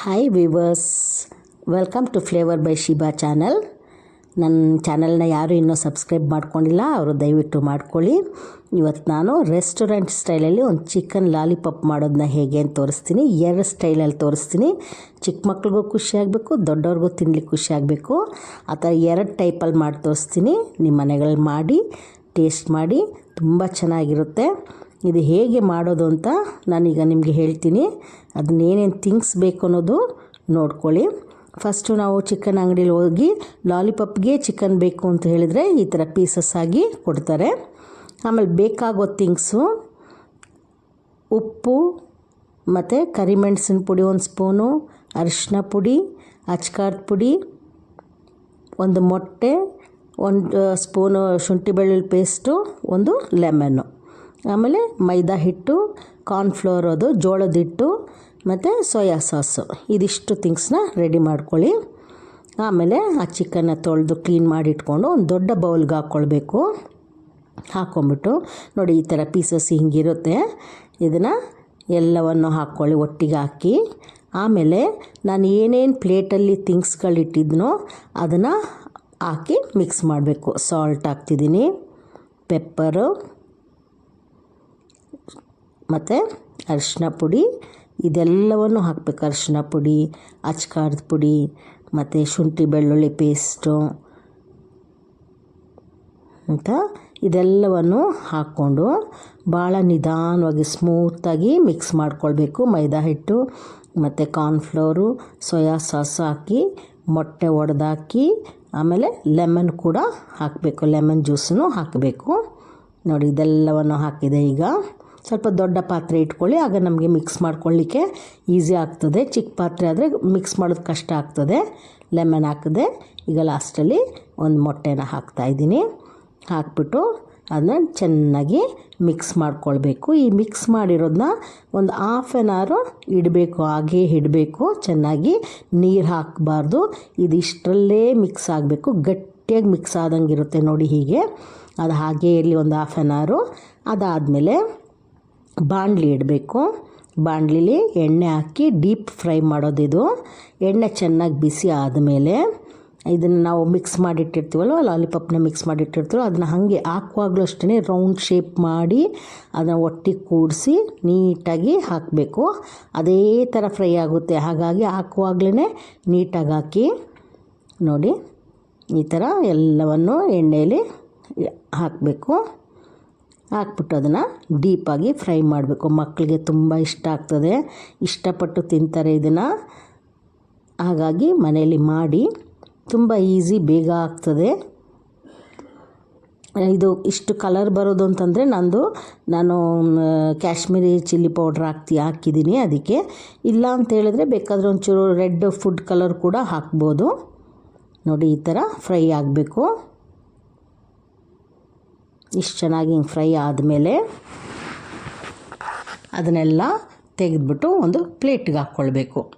Hi viewers welcome to flavour by Shiba channel ನನ್ನ ಚಾನಲ್ನ ಯಾರು ಇನ್ನೂ ಸಬ್ಸ್ಕ್ರೈಬ್ ಮಾಡ್ಕೊಂಡಿಲ್ಲ, ಅವರು ದಯವಿಟ್ಟು ಮಾಡ್ಕೊಳ್ಳಿ. ಇವತ್ತು ನಾನು ರೆಸ್ಟೋರೆಂಟ್ ಸ್ಟೈಲಲ್ಲಿ ಒಂದು ಚಿಕನ್ ಲಾಲಿಪಾಪ್ ಮಾಡೋದನ್ನ ಹೇಗೆ ಅಂತ ತೋರಿಸ್ತೀನಿ. ಎರಡು ಸ್ಟೈಲಲ್ಲಿ ತೋರಿಸ್ತೀನಿ. ಚಿಕ್ಕ ಮಕ್ಳಿಗೂ ಖುಷಿ ಆಗಬೇಕು, ದೊಡ್ಡವ್ರಿಗೂ ತಿನ್ಲಿಕ್ಕೆ ಖುಷಿ ಆಗಬೇಕು. ಆ ಥರ ಎರಡು ಟೈಪಲ್ಲಿ ಮಾಡಿ ತೋರಿಸ್ತೀನಿ. ನಿಮ್ಮ ಮನೆಗಳಲ್ಲಿ ಮಾಡಿ ಟೇಸ್ಟ್ ಮಾಡಿ, ತುಂಬ ಚೆನ್ನಾಗಿರುತ್ತೆ. ಇದು ಹೇಗೆ ಮಾಡೋದು ಅಂತ ನಾನೀಗ ನಿಮಗೆ ಹೇಳ್ತೀನಿ. ಅದನ್ನೇನೇನು ಥಿಂಗ್ಸ್ ಬೇಕು ಅನ್ನೋದು ನೋಡ್ಕೊಳ್ಳಿ. ಫಸ್ಟು ನಾವು ಚಿಕನ್ ಅಂಗಡಿಲಿ ಹೋಗಿ ಲಾಲಿಪಾಪ್ಗೆ ಚಿಕನ್ ಬೇಕು ಅಂತ ಹೇಳಿದರೆ ಈ ಥರ ಪೀಸಸ್ ಆಗಿ ಕೊಡ್ತಾರೆ. ಆಮೇಲೆ ಬೇಕಾಗೋ ಥಿಂಗ್ಸು, ಉಪ್ಪು ಮತ್ತು ಕರಿಮೆಣಸಿನ ಪುಡಿ ಒಂದು ಸ್ಪೂನು, ಅರಿಶಿನ ಪುಡಿ, ಅಚ್ಕಾರದ ಪುಡಿ, ಒಂದು ಮೊಟ್ಟೆ, ಒಂದು ಸ್ಪೂನು ಶುಂಠಿ ಬೆಳ್ಳುಳ್ಳಿ ಪೇಸ್ಟು, ಒಂದು ಲೆಮನ್ನು. ಆಮೇಲೆ ಮೈದಾ ಹಿಟ್ಟು ಕಾರ್ನ್ಫ್ಲೋರ್ ಅದು, ಜೋಳದ ಹಿಟ್ಟು, ಮತ್ತು ಸೋಯಾ ಸಾಸು ಇದಿಷ್ಟು ಥಿಂಗ್ಸ್ನ ರೆಡಿ ಮಾಡ್ಕೊಳ್ಳಿ. ಆಮೇಲೆ ಆ ಚಿಕನ್ನ ತೊಳೆದು ಕ್ಲೀನ್ ಮಾಡಿ ಇಟ್ಕೊಂಡು ಒಂದು ದೊಡ್ಡ ಬೌಲ್ಗೆ ಹಾಕ್ಕೊಳ್ಬೇಕು. ಹಾಕ್ಕೊಂಬಿಟ್ಟು ನೋಡಿ ಈ ಥರ ಪೀಸಸ್ ಹಿಂಗಿರುತ್ತೆ. ಇದನ್ನು ಎಲ್ಲವನ್ನು ಹಾಕ್ಕೊಳ್ಳಿ ಒಟ್ಟಿಗೆ ಹಾಕಿ. ಆಮೇಲೆ ನಾನು ಏನೇನು ಪ್ಲೇಟಲ್ಲಿ ಥಿಂಗ್ಸ್ಗಳಿಟ್ಟಿದ್ನೋ ಅದನ್ನು ಹಾಕಿ ಮಿಕ್ಸ್ ಮಾಡಬೇಕು. ಸಾಲ್ಟ್ ಹಾಕ್ತಿದ್ದೀನಿ ಪೆಪ್ಪರು ಮತ್ತು ಅರಿಶಿನ ಪುಡಿ, ಇದೆಲ್ಲವನ್ನು ಹಾಕಬೇಕು. ಅರಿಶಿನ ಪುಡಿ, ಅಚ್ಕಾರದ ಪುಡಿ, ಮತ್ತು ಶುಂಠಿ ಬೆಳ್ಳುಳ್ಳಿ ಪೇಸ್ಟು, ಅಂತ ಇದೆಲ್ಲವನ್ನು ಹಾಕ್ಕೊಂಡು ಭಾಳ ನಿಧಾನವಾಗಿ ಸ್ಮೂತಾಗಿ ಮಿಕ್ಸ್ ಮಾಡ್ಕೊಳ್ಬೇಕು. ಮೈದಾ ಹಿಟ್ಟು, ಮತ್ತು ಕಾರ್ನ್ಫ್ಲೋರು ಸೋಯಾ ಸಾಸ್ ಹಾಕಿ, ಮೊಟ್ಟೆ ಒಡೆದಾಕಿ, ಆಮೇಲೆ ಲೆಮನ್ ಕೂಡ ಹಾಕಬೇಕು. ಲೆಮನ್ ಜ್ಯೂಸನ್ನು ಹಾಕಬೇಕು. ನೋಡಿ, ಇದೆಲ್ಲವನ್ನು ಹಾಕಿದೆ ಈಗ. ಸ್ವಲ್ಪ ದೊಡ್ಡ ಪಾತ್ರೆ ಇಟ್ಕೊಳ್ಳಿ, ಆಗ ನಮಗೆ ಮಿಕ್ಸ್ ಮಾಡ್ಕೊಳ್ಳಿಕ್ಕೆ ಈಸಿ ಆಗ್ತದೆ. ಚಿಕ್ಕ ಪಾತ್ರೆ ಆದರೆ ಮಿಕ್ಸ್ ಮಾಡೋದು ಕಷ್ಟ ಆಗ್ತದೆ. ಲೆಮನ್ ಹಾಕಿದೆ, ಈಗ ಲಾಸ್ಟಲ್ಲಿ ಒಂದು ಮೊಟ್ಟೆನ ಹಾಕ್ತಾಯಿದ್ದೀನಿ ಹಾಕ್ಬಿಟ್ಟು ಅದನ್ನ ಚೆನ್ನಾಗಿ ಮಿಕ್ಸ್ ಮಾಡ್ಕೊಳ್ಬೇಕು. ಈ ಮಿಕ್ಸ್ ಮಾಡಿರೋದನ್ನ ಒಂದು ಹಾಫ್ ಆನ್ ಅವರು ಇಡಬೇಕು, ಹಾಗೆ ಇಡಬೇಕು. ಚೆನ್ನಾಗಿ ನೀರು ಹಾಕಬಾರ್ದು. ಇದಿಷ್ಟರಲ್ಲೇ ಮಿಕ್ಸ್ ಆಗಬೇಕು. ಗಟ್ಟಿಯಾಗಿ ಮಿಕ್ಸ್ ಆದಂಗೆ ಇರುತ್ತೆ ನೋಡಿ ಹೀಗೆ. ಅದು ಹಾಗೆ ಇರಲಿ ಒಂದು ಹಾಫ್ ಆ್ಯನ್ ಅವರು ಅದಾದಮೇಲೆ ಬಾಣಲಿ ಇಡಬೇಕು. ಬಾಣಲಿಲಿ ಎಣ್ಣೆ ಹಾಕಿ ಡೀಪ್ ಫ್ರೈ ಮಾಡೋದಿದು. ಎಣ್ಣೆ ಚೆನ್ನಾಗಿ ಬಿಸಿ ಆದಮೇಲೆ ಇದನ್ನು ನಾವು ಮಿಕ್ಸ್ ಮಾಡಿಟ್ಟಿರ್ತೀವಲ್ವ, ಲಾಲಿಪಾಪ್ನ ಮಿಕ್ಸ್ ಮಾಡಿಟ್ಟಿರ್ತೀವೋ ಅದನ್ನ ಹಾಗೆ ಹಾಕುವಾಗಲೂ ಅಷ್ಟೇ ರೌಂಡ್ ಶೇಪ್ ಮಾಡಿ ಅದನ್ನು ಒಟ್ಟಿಗೆ ಕೂಡಿಸಿ ನೀಟಾಗಿ ಹಾಕಬೇಕು. ಅದೇ ಥರ ಫ್ರೈ ಆಗುತ್ತೆ. ಹಾಗಾಗಿ ಹಾಕುವಾಗ್ಲೇ ನೀಟಾಗಿ ಹಾಕಿ ನೋಡಿ, ಈ ಥರ ಎಲ್ಲವನ್ನು ಎಣ್ಣೆಯಲ್ಲಿ ಹಾಕಬೇಕು. ಹಾಕ್ಬಿಟ್ಟು ಅದನ್ನು ಡೀಪಾಗಿ ಫ್ರೈ ಮಾಡಬೇಕು. ಮಕ್ಕಳಿಗೆ ತುಂಬ ಇಷ್ಟ ಆಗ್ತದೆ. ಇಷ್ಟಪಟ್ಟು ತಿಂತಾರೆ ಇದನ್ನು. ಹಾಗಾಗಿ ಮನೆಯಲ್ಲಿ ಮಾಡಿ ತುಂಬ ಈಸಿ ಬೇಗ ಆಗ್ತದೆ. ಇದು ಇಷ್ಟು ಕಲರ್ ಬರೋದು ಅಂತಂದರೆ ನಂದು, ನಾನು ಕಾಶ್ಮೀರಿ ಚಿಲ್ಲಿ ಪೌಡ್ರ್ ಹಾಕ್ತಿ, ಹಾಕಿದ್ದೀನಿ ಅದಕ್ಕೆ. ಇಲ್ಲ ಅಂತ ಹೇಳಿದ್ರೆ ಬೇಕಾದರೆ ಒಂಚೂರು ರೆಡ್ ಫುಡ್ ಕಲರ್ ಕೂಡ ಹಾಕ್ಬೋದು. ನೋಡಿ ಈ ಥರ ಫ್ರೈ ಆಗಬೇಕು. ಇಷ್ಟು ಚೆನ್ನಾಗಿ ಹಿಂಗೆ ಫ್ರೈ ಆದಮೇಲೆ ಅದನ್ನೆಲ್ಲ ತೆಗೆದ್ಬಿಟ್ಟು ಒಂದು ಪ್ಲೇಟ್ಗೆ ಹಾಕ್ಕೊಳ್ಬೇಕು.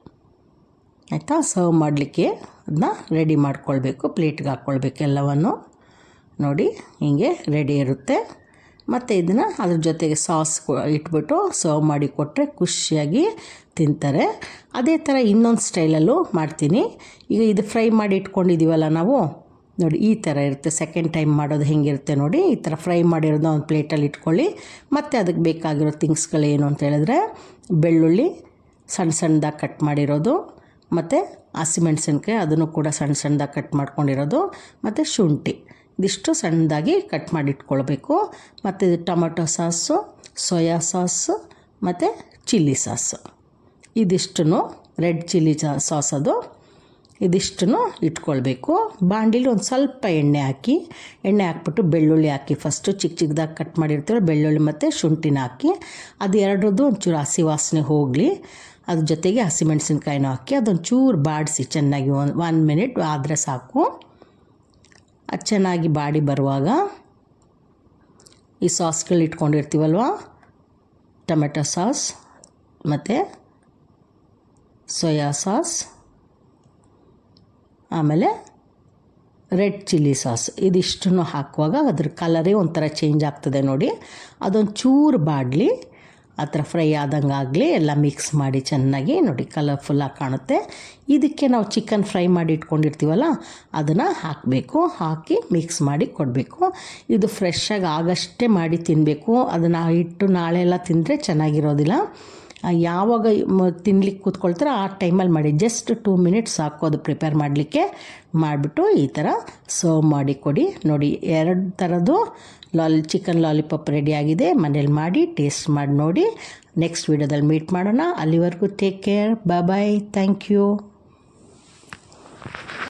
ಆಯಿತಾ? ಸರ್ವ್ ಮಾಡಲಿಕ್ಕೆ ಅದನ್ನ ರೆಡಿ ಮಾಡ್ಕೊಳ್ಬೇಕು, ಪ್ಲೇಟ್ಗೆ ಹಾಕ್ಕೊಳ್ಬೇಕು ಎಲ್ಲವನ್ನು. ನೋಡಿ, ಹೀಗೆ ರೆಡಿ ಇರುತ್ತೆ. ಮತ್ತು ಇದನ್ನು ಅದ್ರ ಜೊತೆಗೆ ಸಾಸ್ ಇಟ್ಬಿಟ್ಟು ಸರ್ವ್ ಮಾಡಿ ಕೊಟ್ಟರೆ ಖುಷಿಯಾಗಿ ತಿಂತಾರೆ. ಅದೇ ಥರ ಇನ್ನೊಂದು ಸ್ಟೈಲಲ್ಲೂ ಮಾಡ್ತೀನಿ. ಈಗ ಇದು ಫ್ರೈ ಮಾಡಿ ಇಟ್ಕೊಂಡಿದ್ದೀವಲ್ಲ ನಾವು ನೋಡಿ, ಈ ಥರ ಇರುತ್ತೆ. ಸೆಕೆಂಡ್ ಟೈಮ್ ಮಾಡೋದು ಹೆಂಗಿರುತ್ತೆ ನೋಡಿ, ಈ ಥರ ಫ್ರೈ ಮಾಡಿರೋದು ಒಂದು ಪ್ಲೇಟಲ್ಲಿ ಇಟ್ಕೊಳ್ಳಿ. ಮತ್ತು ಅದಕ್ಕೆ ಬೇಕಾಗಿರೋ ಥಿಂಗ್ಸ್ಗಳೇನು ಅಂತ ಹೇಳಿದ್ರೆ, ಬೆಳ್ಳುಳ್ಳಿ ಸಣ್ಣ ಸಣ್ಣದಾಗಿ ಕಟ್ ಮಾಡಿರೋದು, ಮತ್ತು ಹಸಿಮೆಣ್ಸಿನ್ಕಾಯಿ ಅದನ್ನು ಕೂಡ ಸಣ್ಣ ಸಣ್ಣದಾಗಿ ಕಟ್ ಮಾಡ್ಕೊಂಡಿರೋದು, ಮತ್ತು ಶುಂಠಿ. ಇದಿಷ್ಟು ಸಣ್ಣದಾಗಿ ಕಟ್ ಮಾಡಿ ಇಟ್ಕೊಳ್ಬೇಕು ಮತ್ತು ಇದು ಟೊಮೊಟೊ ಸಾಸು, ಸೋಯಾ ಸಾಸು, ಮತ್ತು ಚಿಲ್ಲಿ ಸಾಸು. ಇದಿಷ್ಟು ರೆಡ್ ಚಿಲ್ಲಿ ಸಾಸ್ ಅದು. ಇದಿಷ್ಟನ್ನು ಇಟ್ಕೊಳ್ಬೇಕು. ಬಾಂಡಿಲಿ ಒಂದು ಸ್ವಲ್ಪ ಎಣ್ಣೆ ಹಾಕಿ, ಎಣ್ಣೆ ಹಾಕ್ಬಿಟ್ಟು ಬೆಳ್ಳುಳ್ಳಿ ಹಾಕಿ ಫಸ್ಟು ಚಿಕ್ಕ ಚಿಕ್ಕದಾಗಿ ಕಟ್ ಮಾಡಿರ್ತೀರೋ ಬೆಳ್ಳುಳ್ಳಿ ಮತ್ತು ಶುಂಠಿನ ಹಾಕಿ, ಅದು ಎರಡರದ್ದು ಒಂಚೂರು ಹಸಿ ವಾಸನೆ ಹೋಗಲಿ. ಅದ್ರ ಜೊತೆಗೆ ಹಸಿಮೆಣಸಿನ್ಕಾಯಿನೂ ಹಾಕಿ ಅದೊಂದು ಚೂರು ಬಾಡಿಸಿ ಚೆನ್ನಾಗಿ ಒನ್ ಒನ್ ಮಿನಿಟ್ ಆದರೆ ಸಾಕು. ಅದು ಚೆನ್ನಾಗಿ ಬಾಡಿ ಬರುವಾಗ ಈ ಸಾಸ್ಗಳು ಇಟ್ಕೊಂಡಿರ್ತೀವಲ್ವ? ಟೊಮೆಟೊ ಸಾಸ್ ಮತ್ತು ಸೋಯಾ ಸಾಸ್. ಆಮೇಲೆ ರೆಡ್ ಚಿಲ್ಲಿ ಸಾಸ್ ಇದಿಷ್ಟನ್ನು ಹಾಕುವಾಗ ಅದ್ರ ಕಲರೇ ಒಂಥರ ಚೇಂಜ್ ಆಗ್ತದೆ ನೋಡಿ. ಅದೊಂದು ಚೂರು ಬಾಡಲಿ, ಆ ಥರ ಫ್ರೈ ಆದಂಗೆ ಆಗಲಿ ಎಲ್ಲ ಮಿಕ್ಸ್ ಮಾಡಿ ಚೆನ್ನಾಗಿ ನೋಡಿ ಕಲರ್ಫುಲ್ಲಾಗಿ ಕಾಣುತ್ತೆ. ಇದಕ್ಕೆ ನಾವು ಚಿಕನ್ ಫ್ರೈ ಮಾಡಿ ಇಟ್ಕೊಂಡಿರ್ತೀವಲ್ಲ, ಅದನ್ನು ಹಾಕಬೇಕು, ಹಾಕಿ ಮಿಕ್ಸ್ ಮಾಡಿ ಕೊಡಬೇಕು. ಇದು ಫ್ರೆಶ್ಶಾಗಿ ಆಗಷ್ಟೇ ಮಾಡಿ ತಿನ್ನಬೇಕು ಅದನ್ನು ಇಟ್ಟು ನಾಳೆ ಎಲ್ಲ ತಿಂದರೆ ಚೆನ್ನಾಗಿರೋದಿಲ್ಲ. ಯಾವಾಗ ತಿನ್ಲಿಕ್ಕೆ ಕೂತ್ಕೊಳ್ತಾರೋ ಆ ಟೈಮಲ್ಲಿ ಮಾಡಿ. ಜಸ್ಟ್ ಟೂ ಮಿನಿಟ್ಸ್ ಸಾಕು ಅದು ಪ್ರಿಪೇರ್ ಮಾಡಲಿಕ್ಕೆ. ಮಾಡಿಬಿಟ್ಟು ಈ ಥರ ಸರ್ವ್ ಮಾಡಿ ಕೊಡಿ. ನೋಡಿ, ಎರಡು ಥರದ್ದು ಲಾಲಿ ಚಿಕನ್ ಲಾಲಿಪಾಪ್ ರೆಡಿ ಆಗಿದೆ. ಮನೇಲಿ ಮಾಡಿ ಟೇಸ್ಟ್ ಮಾಡಿ ನೋಡಿ. ನೆಕ್ಸ್ಟ್ ವೀಡಿಯೋದಲ್ಲಿ ಮೀಟ್ ಮಾಡೋಣ. ಅಲ್ಲಿವರೆಗೂ take care bye thank you